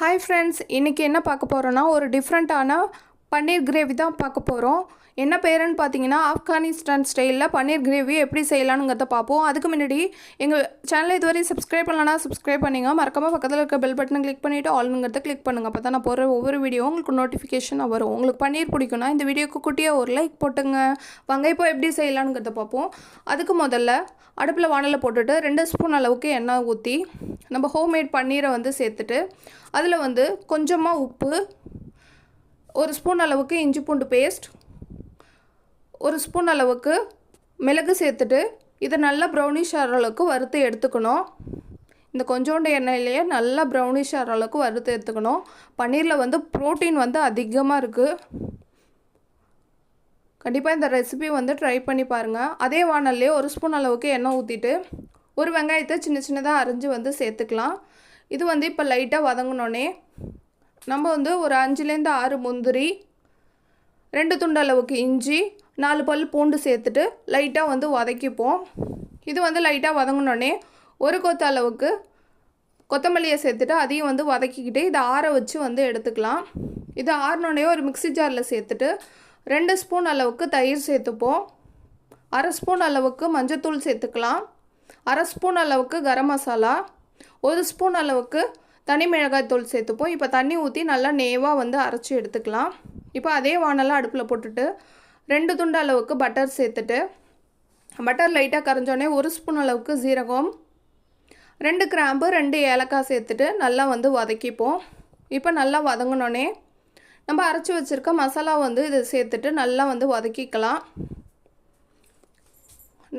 Hi friends இன்றைக்கி என்ன பார்க்க போகிறோன்னா ஒரு டிஃப்ரெண்ட்டான பன்னீர் கிரேவி தான் பார்க்க போகிறோம் என்ன பேருன்னு பார்த்தீங்கன்னா ஆப்கானிஸ்தான் ஸ்டைலில் பன்னீர் கிரேவி எப்படி செய்யலாம்ங்கிறத பார்ப்போம். அதுக்கு முன்னாடி எங்கள் சேனலை இதுவரை சப்ஸ்கிரைப் பண்ணலன்னா சப்ஸ்கிரைப் பண்ணிங்க. மறக்காமல் பக்கத்தில் இருக்க பெல் பட்டனை கிளிக் பண்ணிவிட்டு ஆல்னுங்கிறத கிளிக் பண்ணுங்கள் அப்போ தான் நான் போகிற ஒவ்வொரு வீடியோ உங்களுக்கு நோட்டிஃபிகேஷனாக வரும். உங்களுக்கு பன்னீர் பிடிக்கும்னா இந்த வீடியோக்கு குட்டியாக ஒரு லைக் போட்டுங்க. வாங்க இப்போ எப்படி செய்யலாம்ங்கிறத பார்ப்போம். அதுக்கு முதல்ல அடுப்பில் வானலில் போட்டுட்டு ரெண்டு ஸ்பூன் அளவுக்கு எண்ணெய் ஊற்றி நம்ம ஹோம்மேட் பன்னீரை வந்து சேர்த்துட்டு அதில் வந்து கொஞ்சமாக உப்பு ஒரு ஸ்பூன் அளவுக்கு இஞ்சி பூண்டு பேஸ்ட் ஒரு ஸ்பூன் அளவுக்கு மிளகு சேர்த்துட்டு இதை நல்லா ப்ரௌனிஷ் ஆகிற அளவுக்கு வறுத்து எடுத்துக்கணும். இந்த கொஞ்சோண்டு எண்ணெயிலேயே நல்லா ப்ரௌனிஷ் ஆகிற அளவுக்கு வறுத்து எடுத்துக்கணும். பன்னீரில் வந்து ப்ரோட்டீன் வந்து அதிகமாக இருக்குது கண்டிப்பாக இந்த ரெசிபி வந்து ட்ரை பண்ணி பாருங்கள் அதே வானல்லையே ஒரு ஸ்பூன் அளவுக்கு எண்ணெய் ஊற்றிட்டு ஒரு வெங்காயத்தை சின்ன சின்னதாக அரிஞ்சு வந்து சேர்த்துக்கலாம். இது வந்து இப்போ லைட்டாக வதங்கினோடனே நம்ம வந்து ஒரு அஞ்சுலேருந்து ஆறு முந்திரி ரெண்டு துண்டு அளவுக்கு இஞ்சி நாலு பல் பூண்டு சேர்த்துட்டு லைட்டாக வந்து வதக்கிப்போம். இது வந்து லைட்டாக வதங்கினோடனே ஒரு கொத்து அளவுக்கு கொத்தமல்லியை சேர்த்துட்டு அதையும் வந்து வதக்கிக்கிட்டு இதை ஆற வச்சு வந்து எடுத்துக்கலாம். இது ஆறினோடனே ஒரு மிக்ஸி ஜாரில் சேர்த்துட்டு ரெண்டு ஸ்பூன் அளவுக்கு தயிர் சேர்த்துப்போம். அரை ஸ்பூன் அளவுக்கு மஞ்சத்தூள் சேர்த்துக்கலாம். அரை ஸ்பூன் அளவுக்கு கரம் மசாலா ஒரு ஸ்பூன் அளவுக்கு தனி மிளகாய் தூள் சேர்த்துப்போம். இப்போ தண்ணி ஊற்றி நல்லா நேவாக வந்து அரைச்சி எடுத்துக்கலாம். இப்போ அதே வானலாம் அடுப்பில் போட்டுட்டு ரெண்டு துண்டு அளவுக்கு பட்டர் சேர்த்துட்டு பட்டர் லைட்டாக கரைஞ்சோடனே ஒரு ஸ்பூன் அளவுக்கு ஜீரகம் ரெண்டு கிராம்பு ரெண்டு ஏலக்காய் சேர்த்துட்டு நல்லா வந்து வதக்கிப்போம். இப்போ நல்லா வதங்கினோடனே நம்ம அரைச்சி வச்சுருக்க மசாலா வந்து இதை சேர்த்துட்டு நல்லா வந்து வதக்கிக்கலாம்.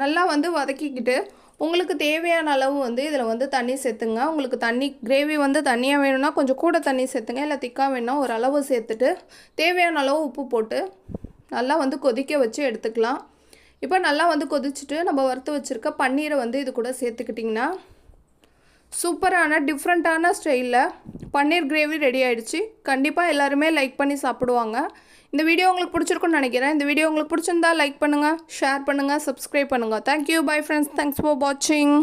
நல்லா வந்து வதக்கிக்கிட்டு உங்களுக்கு தேவையான அளவு வந்து இதில் வந்து தண்ணி சேர்த்துங்க. உங்களுக்கு தண்ணி கிரேவி வந்து தண்ணியாக வேணும்னா கொஞ்சம் கூட தண்ணி சேர்த்துங்க. இல்லை திக்காக வேணும்னா ஒரு அளவு சேர்த்துட்டு தேவையான அளவு உப்பு போட்டு நல்லா வந்து கொதிக்க வச்சு எடுத்துக்கலாம். இப்போ நல்லா வந்து கொதிச்சுட்டு நம்ம வறுத்து வச்சுருக்க பன்னீரை வந்து இது கூட சேர்த்துக்கிட்டிங்கன்னா சூப்பரான டிஃப்ரெண்ட்டான ஸ்டைலில் பன்னீர் கிரேவி ரெடி ஆகிடுச்சு கண்டிப்பாக எல்லாருமே லைக் பண்ணி சாப்பிடுவாங்க. இந்த வீடியோ உங்களுக்கு பிடிச்சிருக்குன்னு நினைக்கிறேன். இந்த வீடியோ உங்களுக்கு பிடிச்சிருந்தா லைக் பண்ணுங்கள் ஷேர் பண்ணுங்கள் சப்ஸ்கிரைப் பண்ணுங்கள் thank you bye friends thanks for வாட்சிங்